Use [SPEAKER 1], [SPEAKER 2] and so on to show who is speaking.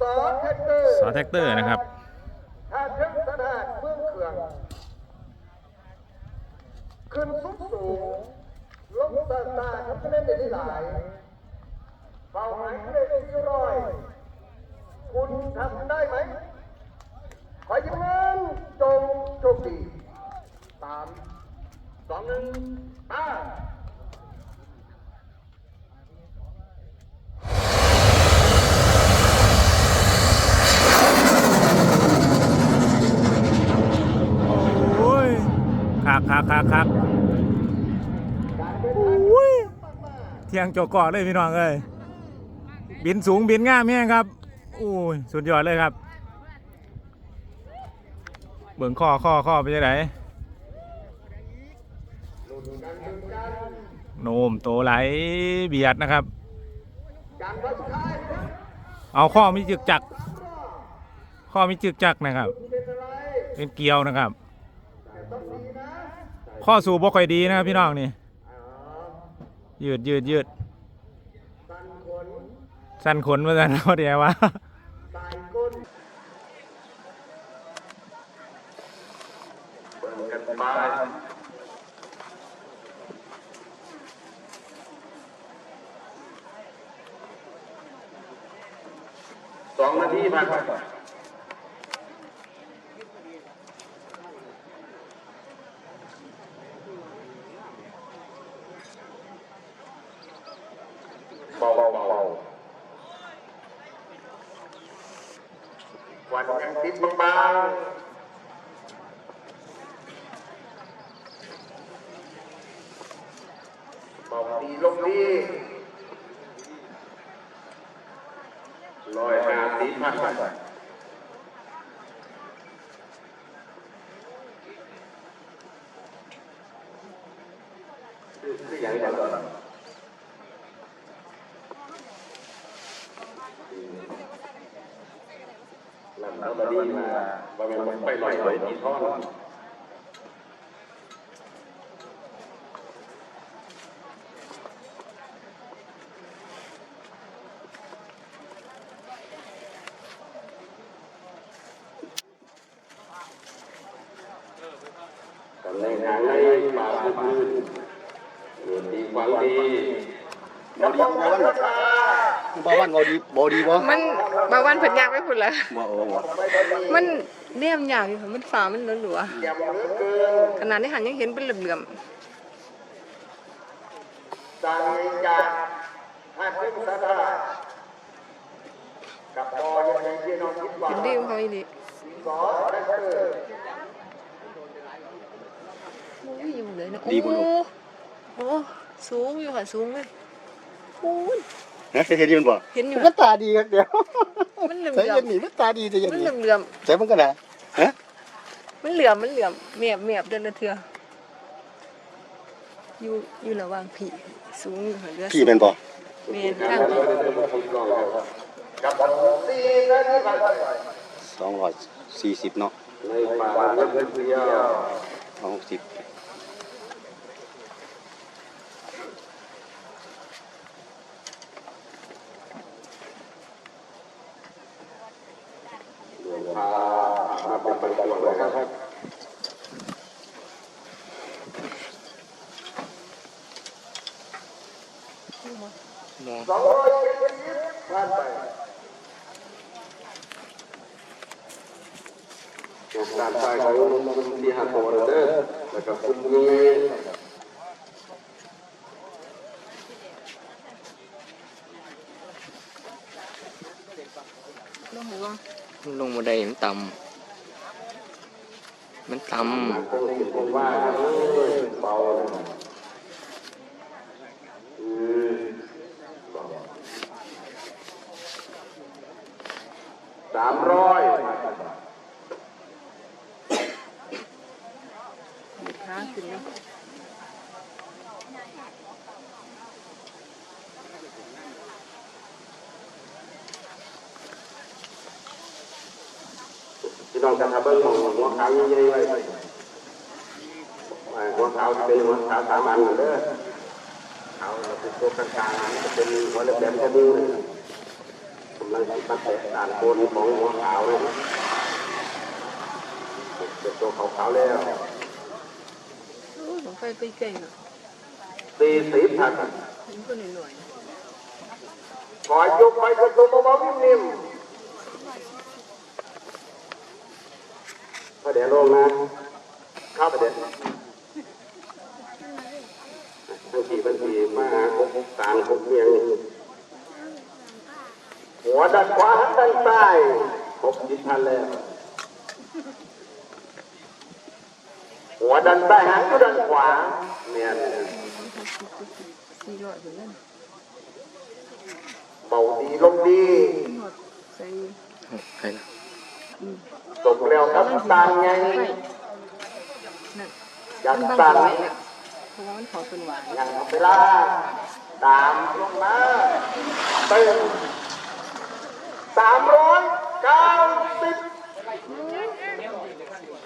[SPEAKER 1] สอแท็กเตอร์
[SPEAKER 2] สอแท็กเตอร์นะครับ
[SPEAKER 1] ถ้าถึงสถานเมืองเขื่องขึ้นสูงสูงลงตาตาทำคะแนนได้หลายเป้าหมายคะแนนที่ร้อยคุณทำได้ไหมขอยิ้มเงินจงโชคดีสามสองหนึ่งห้า
[SPEAKER 2] โอ้ย คักคักคักคักโอ้ยเที่ยงโจกอเลยพี่น้องเอ้ยบินสูงบินง่ามแห้งครับโอ้ยสุดยอดเลยครับ เบิ่งข้อข้อข้อไปยังไงโนมโตไหลเบียดนะครับ เอาข้อมีจึกจัก ข้อมีจึกจักนะครับ
[SPEAKER 1] เป็น
[SPEAKER 2] เกียวนะครับ ข้อสูบบ่ค่อยดีนะครับพี่น้องนี่
[SPEAKER 1] อ๋อ
[SPEAKER 2] ยืดยืดยืด
[SPEAKER 1] สันขน
[SPEAKER 2] สั้นขนมาสั้นเอาเดียววะ
[SPEAKER 1] สายก้น
[SPEAKER 3] เบิ่งกันไปสองนาทีผ่านไป เบาเบาเบาวันยังติดบางๆเบาดีลงดีลอยหาสีพันไปคืออย่างนี้ก่อน เอามาดีมาว่ามันไปลอยลอยที่ท้องกันในหางในป่าพื้นเกิดดีฟังดี
[SPEAKER 1] น้ำมันราคา
[SPEAKER 4] บ่วันบ่ดีบ่ดีบ่
[SPEAKER 5] มันบางวันเพิ่นยากไปพุ่นละ
[SPEAKER 4] บ่โอ้บ่
[SPEAKER 1] ไม่ได้ดี
[SPEAKER 5] มันเลี่ยมยากอยู่ค่ะมันฟ้ามันหลัว
[SPEAKER 1] เยี่ยมเหลือเกิน
[SPEAKER 5] ๆขนาดนี้หันยังเห็นเป็นเหลื่อม
[SPEAKER 1] สั่งจากให้พึ่งสถานกับบอยังไงที่น้องคิด
[SPEAKER 5] ๆ
[SPEAKER 1] ว่า
[SPEAKER 5] เป็นดีของเขาอีหลี
[SPEAKER 1] สอแท็กเตอร์
[SPEAKER 5] โอ้ยอยู่เลยนะโอ้โอ้สูงอยู่ค่ะสูงเลยโอ้ย
[SPEAKER 4] ฮะเห็นอยู่บ่
[SPEAKER 5] เห็นอยู่
[SPEAKER 4] มันตาดีครับเดี๋ยว
[SPEAKER 5] มันเหลื่อม
[SPEAKER 4] ใส่ยันนี่มันตาดีจะยัน
[SPEAKER 5] มัน
[SPEAKER 4] นี่
[SPEAKER 5] เหลื่อม
[SPEAKER 4] ใส่มันก็น่ะฮะ
[SPEAKER 5] ๆมันเหลื่อมมันเหลื่อมเมียบเมียบเดินละเทืออยู่อยู่ระหว่างผีสูงอยู่ค่ะเรือ
[SPEAKER 4] พี่แม่นบ่
[SPEAKER 5] เมียนข้างผี
[SPEAKER 1] กับบอสี่นาทีผ่านไป
[SPEAKER 4] 240เนาะ
[SPEAKER 3] ในป่าเงินเดียว
[SPEAKER 4] 260
[SPEAKER 3] พา มาเป็นประจำเลยครับ
[SPEAKER 1] สองร้อยเจ็ดสิบผ่านไป
[SPEAKER 3] การตายของคุณที่หักโหดเด้อแล้วก็คุณมี
[SPEAKER 5] ลงหัว
[SPEAKER 6] ลงมาได้มันต่ำมันต่ำ
[SPEAKER 3] งสิคงว่าเอ้ยเบาอืมสามร้อย
[SPEAKER 5] บิดขาขึ้นเนาะ
[SPEAKER 3] พี่น้องจะทำเบิ้งของหัวขาวใหญ่ๆไว้หัวขาวเป็นหัวขาวสามัญเด้อขาวเราเป็นตัวกลางๆจะเป็นหัวเล็บแหลมแค่มือผมำลังติดตั้งแต่ด้านบนของหัวขาวเลยเป็นตัวขาวๆแล้ว
[SPEAKER 5] โอ้ของไฟไปไกลเนาะ
[SPEAKER 3] สี่สิบทัน
[SPEAKER 5] เห็นคนหน่อย
[SPEAKER 1] ขอยกไปกระตุ้มเบาๆนิ่ม
[SPEAKER 3] พระเดี๋ยวลงนะเข้าประเด็นทั้งสี่บัญชีมาหาครบสามครบเมียง
[SPEAKER 1] ๆหัวด้านขวาหันด้านซ้าย
[SPEAKER 3] ครบสิบพันแล้ว
[SPEAKER 1] หัวด้านซ้ายหันอยู่ด้านขวา
[SPEAKER 3] เมียน
[SPEAKER 5] ๆสี่ร้อยถึงนั่น
[SPEAKER 1] เบาดีลมดี
[SPEAKER 5] หมดใส่
[SPEAKER 6] ใครนะ
[SPEAKER 1] จบแล้วครับตันไงจา
[SPEAKER 5] ก
[SPEAKER 1] ตัน
[SPEAKER 5] เพาะว่มขอเป็นหวานอ
[SPEAKER 1] ย่างเวลาตามลงมาเป็นสามร้อยเก้าสิบ